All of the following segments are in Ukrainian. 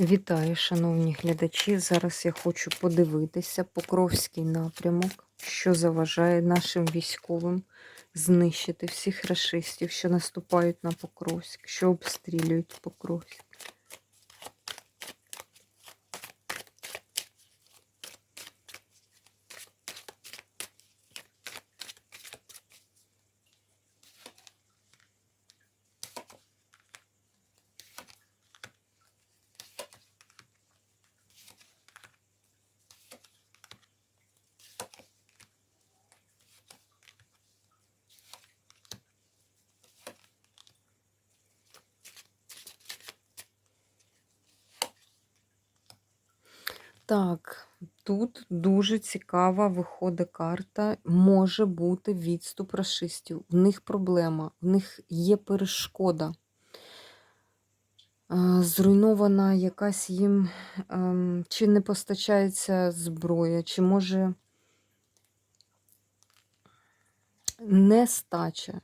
Вітаю, шановні глядачі. Зараз я хочу подивитися Покровський напрямок, що заважає нашим військовим знищити всіх рашистів, що наступають на Покровськ, що обстрілюють Покровськ. Так, тут дуже цікава виходить карта. Може бути відступ расистів. В них проблема, в них є перешкода. Зруйнована якась їм, ем, чи не постачається зброя, чи може нестача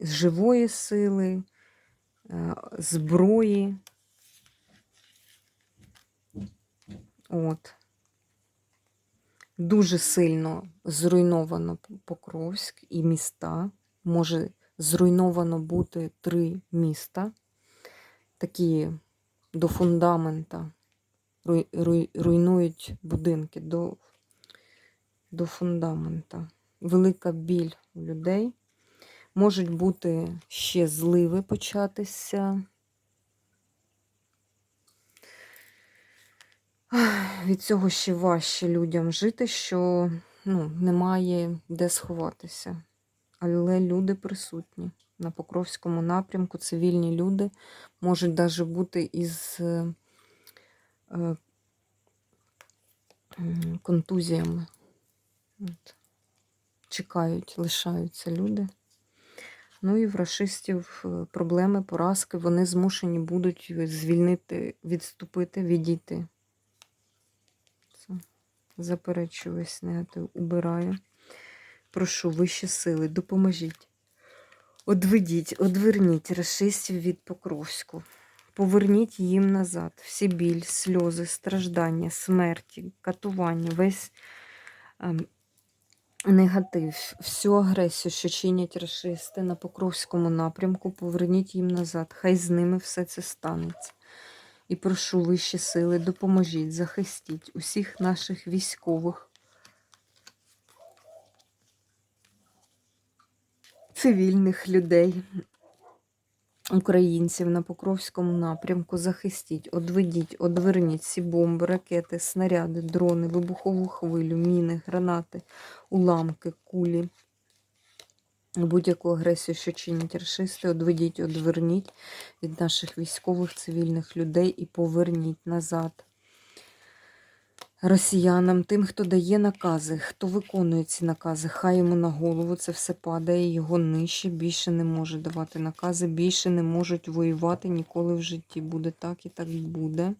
живої сили, е, зброї. От. Дуже сильно зруйновано Покровськ і міста. Може зруйновано бути три міста, такі до фундамента. Руй- руй- Руйнують будинки до, до фундамента. Велика біль у людей. Можуть бути ще зливи початися. Від цього ще важче людям жити, що ну, немає де сховатися. Але люди присутні на Покровському напрямку, цивільні люди можуть навіть бути із е, е, контузіями. От. Чекають, лишаються люди. Ну і в рашистів е, проблеми, поразки, вони змушені будуть звільнити, відступити, відійти. Заперечую весь негатив, убираю. Прошу вищі сили, допоможіть. Одведіть, одверніть расистів від Покровську. Поверніть їм назад всі біль, сльози, страждання, смерті, катування, весь ем, негатив, всю агресію, що чинять расисти на Покровському напрямку, поверніть їм назад. Хай з ними все це станеться. І прошу вищі сили, допоможіть, захистіть усіх наших військових, цивільних людей, українців на Покровському напрямку. Захистіть, одведіть, одверніть всі бомби, ракети, снаряди, дрони, вибухову хвилю, міни, гранати, уламки, кулі. Будь-яку агресію, що чинять расисти, одведіть, одверніть від наших військових цивільних людей і поверніть назад. Росіянам, тим, хто дає накази, хто виконує ці накази, хай йому на голову це все падає, його нижче, більше не може давати накази, більше не можуть воювати ніколи в житті. Буде так і так буде.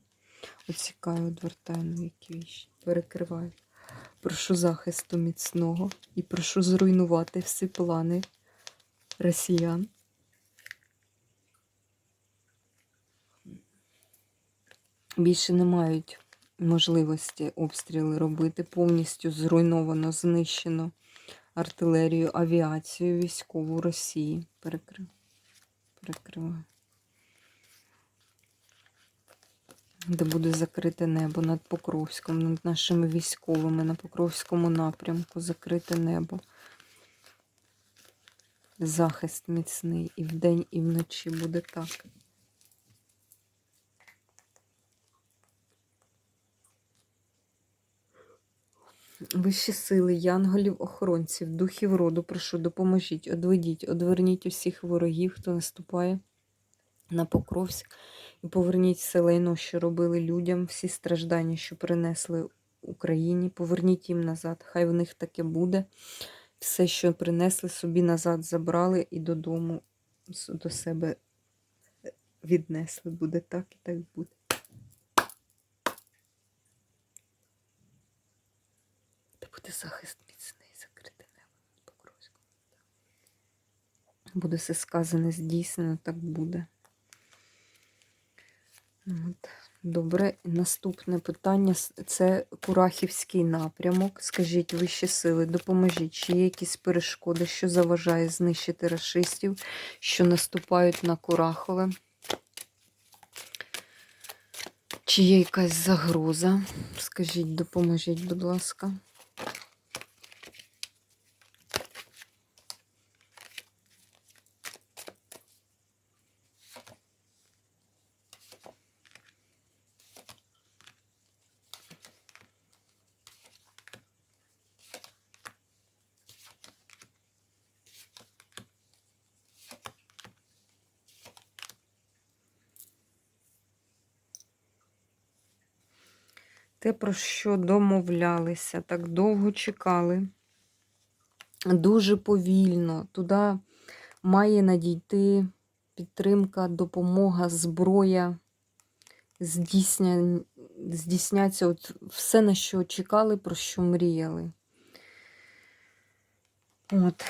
Оцікаю, одвертаю нові квіщі, перекриваю. Прошу захисту міцного і прошу зруйнувати всі плани росіян. Більше не мають можливості обстріли робити. Повністю зруйновано, знищено артилерію, авіацію військову Росії. Перекрив. Перекриваю. Де буде закрите небо над Покровськом, над нашими військовими на Покровському напрямку. Закрите небо. Захист міцний і вдень, і вночі буде так. Вищі сили, янголів, охоронців, духів роду, прошу, допоможіть, одведіть, одверніть усіх ворогів, хто наступає на Покровськ, і поверніть все лайно, що робили людям, всі страждання, що принесли Україні. Поверніть їм назад. Хай в них таке буде. Все, що принесли, собі назад забрали і додому до себе е, віднесли. Буде так і так буде. Та буде захист міцний, закрите небо над Покровськом. Буде все сказане, здійснено, так буде. Добре, наступне питання це Курахівський напрямок. Скажіть, вищі сили, допоможіть, чи є якісь перешкоди, що заважає знищити рашистів, що наступають на Курахове? Чи є якась загроза? Скажіть, допоможіть, будь ласка. Те, про що домовлялися, так довго чекали, дуже повільно. Туди має надійти підтримка, допомога, зброя, здійсня... здійсняться от все, на що чекали, про що мріяли. От,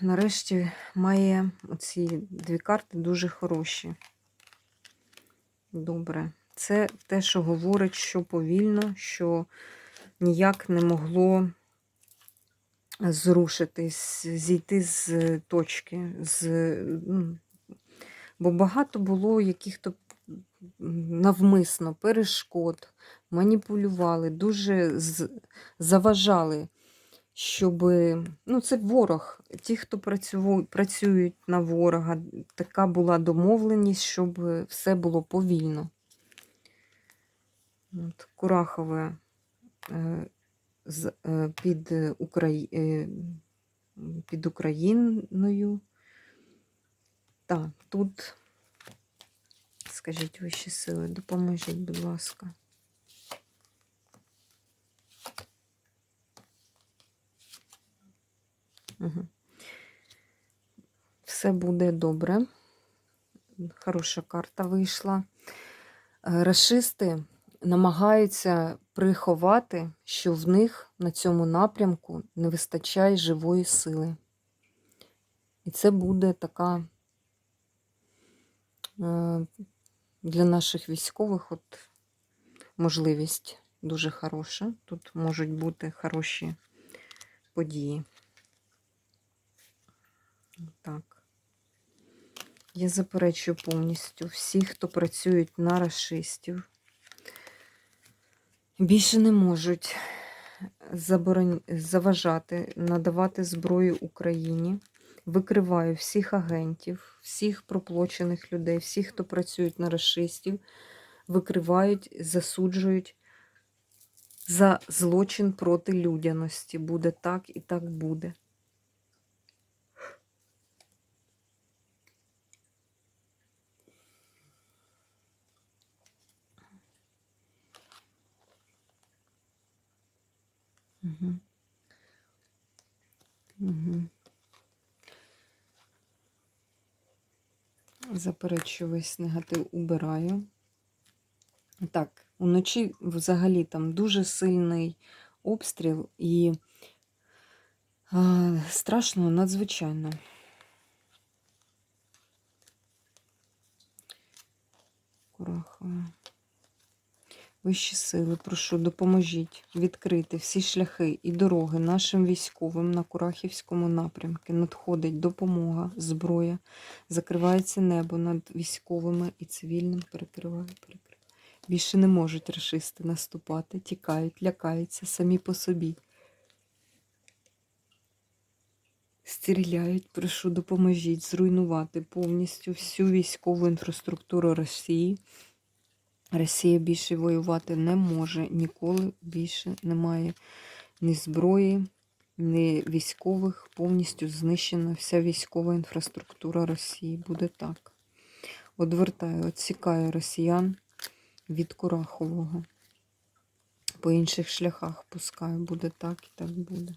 нарешті має оці дві карти дуже хороші. Добре. Це те, що говорить, що повільно, що ніяк не могло зрушитись, зійти з точки. З, ну, бо багато було яких-то навмисно перешкод, маніпулювали, дуже заважали, щоб. Ну, це ворог. Ті, хто працюють на ворога, така була домовленість, щоб все було повільно. От, Курахове е, з, е, під, Украї... е, під Україною. Так, тут, скажіть вищі сили, допоможіть, будь ласка. Угу. Все буде добре. Хороша карта вийшла. Рашисти намагаються приховати, що в них на цьому напрямку не вистачає живої сили. І це буде така е, для наших військових от можливість дуже хороша. Тут можуть бути хороші події. Так. Я заперечую повністю всі, хто працюють на расистів, більше не можуть заборон... заважати, надавати зброю Україні. Викриваю всіх агентів, всіх проплочених людей, всіх, хто працюють на расистів, викривають, засуджують за злочин проти людяності. Буде так і так буде. Угу. Угу. Заперечую весь негатив убираю. Так, уночі взагалі там дуже сильний обстріл і а, страшно надзвичайно. Вищі сили, прошу, допоможіть відкрити всі шляхи і дороги нашим військовим на Курахівському напрямку. Надходить допомога, зброя, закривається небо над військовими і цивільним. Перекриваю, перекриваю. Більше не можуть рашисти наступати, тікають, лякаються самі по собі. Стріляють, прошу, допоможіть зруйнувати повністю всю військову інфраструктуру Росії. Росія більше воювати не може, ніколи більше немає ні зброї, ні військових. Повністю знищена вся військова інфраструктура Росії. Буде так. Одвертаю, відсікаю росіян від Курахового. По інших шляхах пускаю. Буде так і так буде.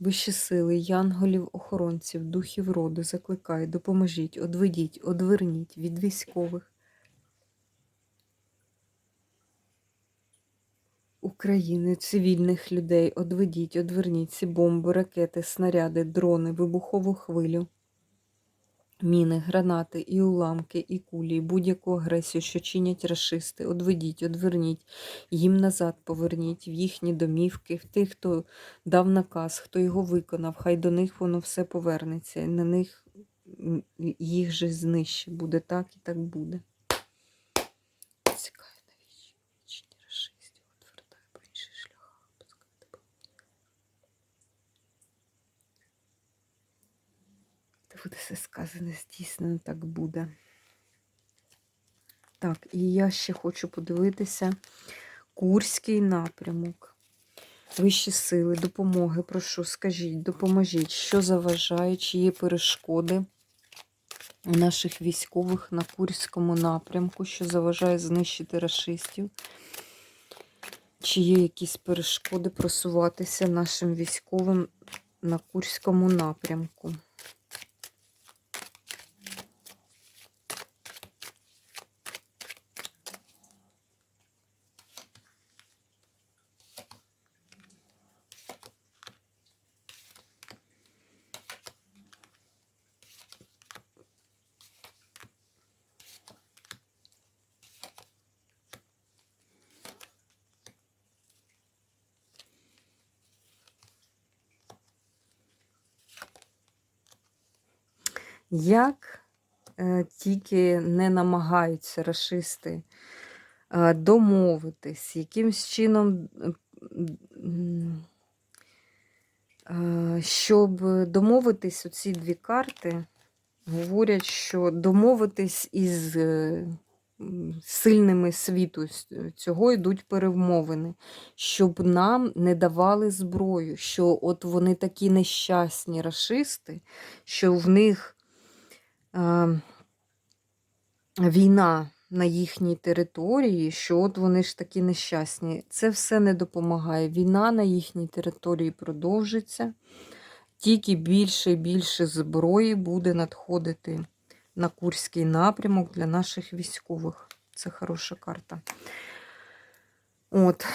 Вищі сили, янголів, охоронців, духів роду, закликай, допоможіть, одведіть, одверніть від військових. України, цивільних людей, одведіть, одверніть ці бомби, ракети, снаряди, дрони, вибухову хвилю Міни, гранати, і уламки, і кулі, і будь-яку агресію, що чинять расисти, одведіть, одверніть, їм назад поверніть в їхні домівки, в тих, хто дав наказ, хто його виконав, хай до них воно все повернеться, і на них їх же знищить. Буде так і так буде. Цікає навіщо вічні рашистів, отвертає по інших шляхах, пускайте Бог. Та буде все сказане, здійснено, так буде. Так, і я ще хочу подивитися Курський напрямок. Вищі сили, допомоги, прошу, скажіть, допоможіть, що заважає, чи є перешкоди у наших військових на Курському напрямку, що заважає знищити рашистів. Чи є якісь перешкоди просуватися нашим військовим на Курському напрямку? Як е, тільки не намагаються рашисти е, домовитись, якимсь чином, е, щоб домовитись оці дві карти, говорять, що домовитись із сильними світу цього йдуть перемовини, щоб нам не давали зброю, що от вони такі нещасні рашисти, що в них війна на їхній території, що от вони ж такі нещасні. Це все не допомагає. Війна на їхній території продовжиться, тільки більше і більше зброї буде надходити на Курський напрямок для наших військових. Це хороша карта. От.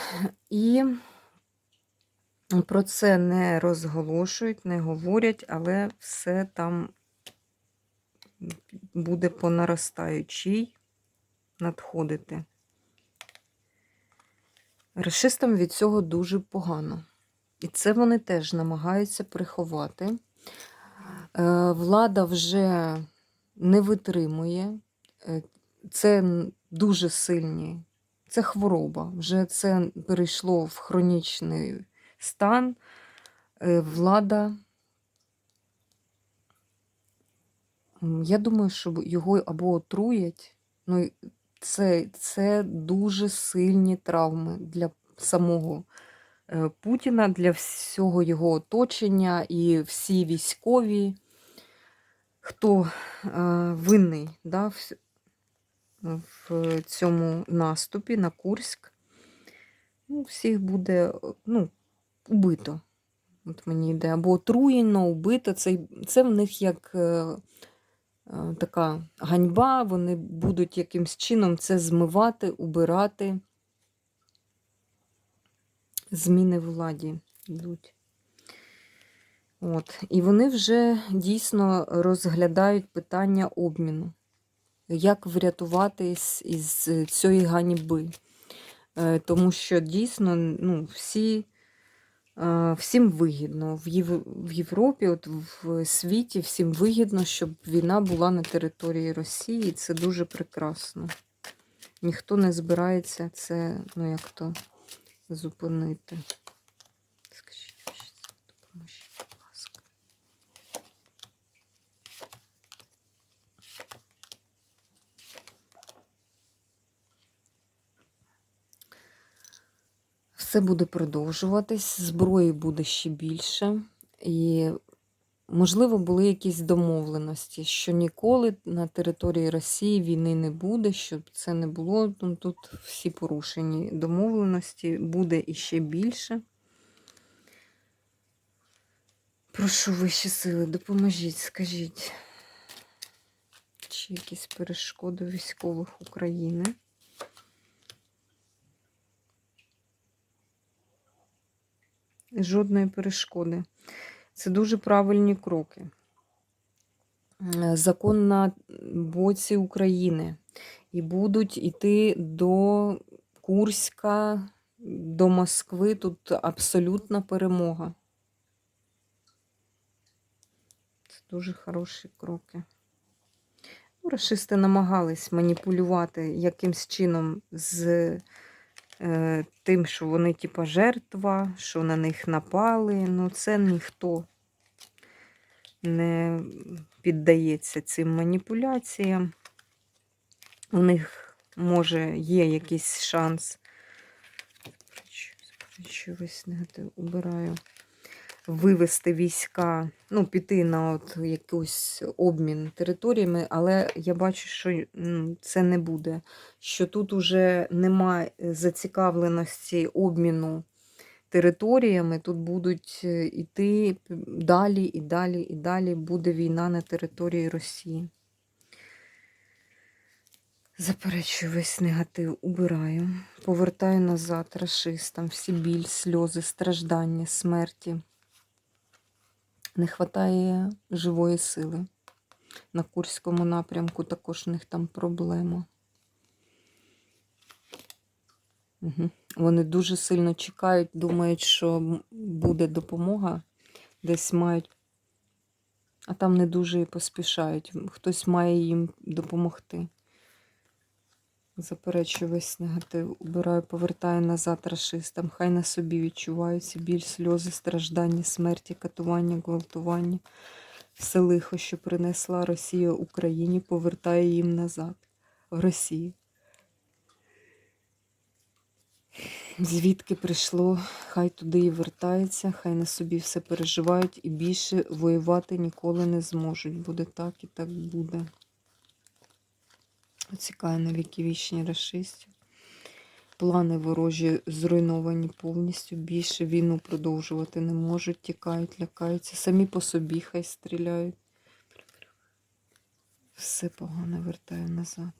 І про це не розголошують, не говорять, але все там буде по наростаючій надходити. Рашистам від цього дуже погано. І це вони теж намагаються приховати. Е, Влада вже не витримує. Е, Це дуже сильні, це хвороба. Вже це перейшло в хронічний стан. Е, Влада Я думаю, що його або отруять. Ну, це, це дуже сильні травми для самого е, Путіна, для всього його оточення і всі військові, хто е, винний да, в, в цьому наступі на Курськ. Ну, всіх буде ну, убито. От мені йде. Або отруєно, убито. Це, це в них як. е, така ганьба, вони будуть якимсь чином це змивати, убирати. Зміни владі йдуть. От. І вони вже дійсно розглядають питання обміну. Як врятуватись із цієї ганьби. Е, Тому що дійсно ну, всі, е, всім вигідно. В, Єв... в Європі, от в світі, всім вигідно, щоб війна була на території Росії. Це дуже прекрасно. Ніхто не збирається це, ну як то, зупинити. Скажіть, що це допоможіть, Все буде продовжуватись, зброї буде ще більше. І, можливо, були якісь домовленості, що ніколи на території Росії війни не буде, щоб це не було. Ну, Тут всі порушені домовленості, буде іще більше. Прошу вищі сили, допоможіть, скажіть, чи якісь перешкоди військових України? Жодної перешкоди. Це дуже правильні кроки. е, закон на боці України. І будуть йти до Курська, до Москви. Тут абсолютна перемога. Це дуже хороші кроки. Ну, Рашисти намагались маніпулювати якимсь чином з тим, що вони, типа, жертва, що на них напали. Ну, це ніхто не піддається цим маніпуляціям. У них, може, є якийсь шанс. Щось негатив убираю. Вивести війська, ну, піти на от якийсь обмін територіями, але я бачу, що це не буде. Що тут уже немає зацікавленості обміну територіями, тут будуть е, іти далі і далі і далі буде війна на території Росії. Заперечую весь негатив, убираю. Повертаю назад расистам всі біль, сльози, страждання, смерті. Не вистачає живої сили. На Курському напрямку також у них там проблема. Угу. Вони дуже сильно чекають, думають, що буде допомога. Десь мають, а там не дуже і поспішають. Хтось має їм допомогти. Заперечую весь негатив, убираю, повертаю назад рашистам. Хай на собі відчуваються біль, сльози, страждання, смерті, катування, гвалтування. Все лихо, що принесла Росія Україні, повертає їм назад в Росію. Звідки прийшло, хай туди і вертається, хай на собі все переживають і більше воювати ніколи не зможуть. Буде так і так буде. Оцікає на віки вічні расистів. Плани ворожі зруйновані повністю. Більше війну продовжувати не можуть, тікають, лякаються. Самі по собі хай стріляють. Все погано вертаю назад.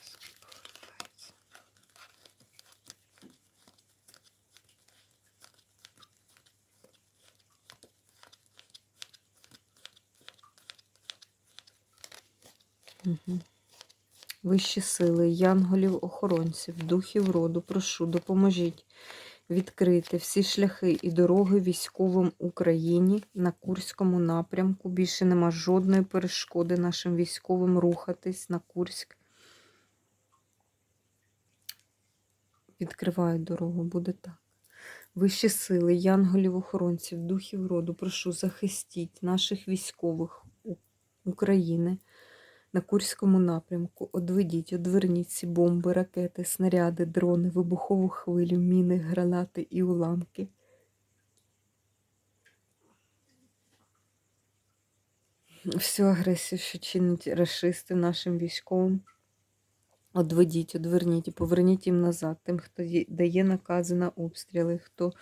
Все повертається. Угу. Вищі сили, янголів, охоронців, духів роду, прошу, допоможіть відкрити всі шляхи і дороги військовим Україні на Курському напрямку. Більше нема жодної перешкоди нашим військовим рухатись на Курськ. Відкривають дорогу, буде так. Вищі сили, янголів, охоронців, духів роду, прошу, захистіть наших військових України на Курському напрямку. Одведіть, одверніть ці бомби, ракети, снаряди, дрони, вибухову хвилю, міни, гранати і уламки. Всю агресію, що чинять расисти нашим військовим. Одведіть, одверніть і поверніть їм назад. Тим, хто дає накази на обстріли, хто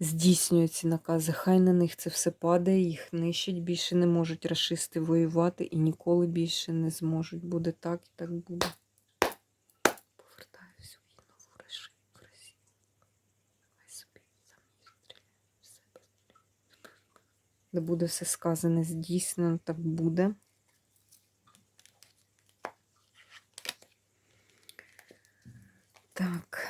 здійснює ці накази. Хай на них це все падає, їх нищить. Більше не можуть расисти воювати і ніколи більше не зможуть. Буде так і так буде. Повертаю всю війну в Раши- в Росію. Хай собі самі в себе. Де буде все сказане, здійснено, так буде. Так.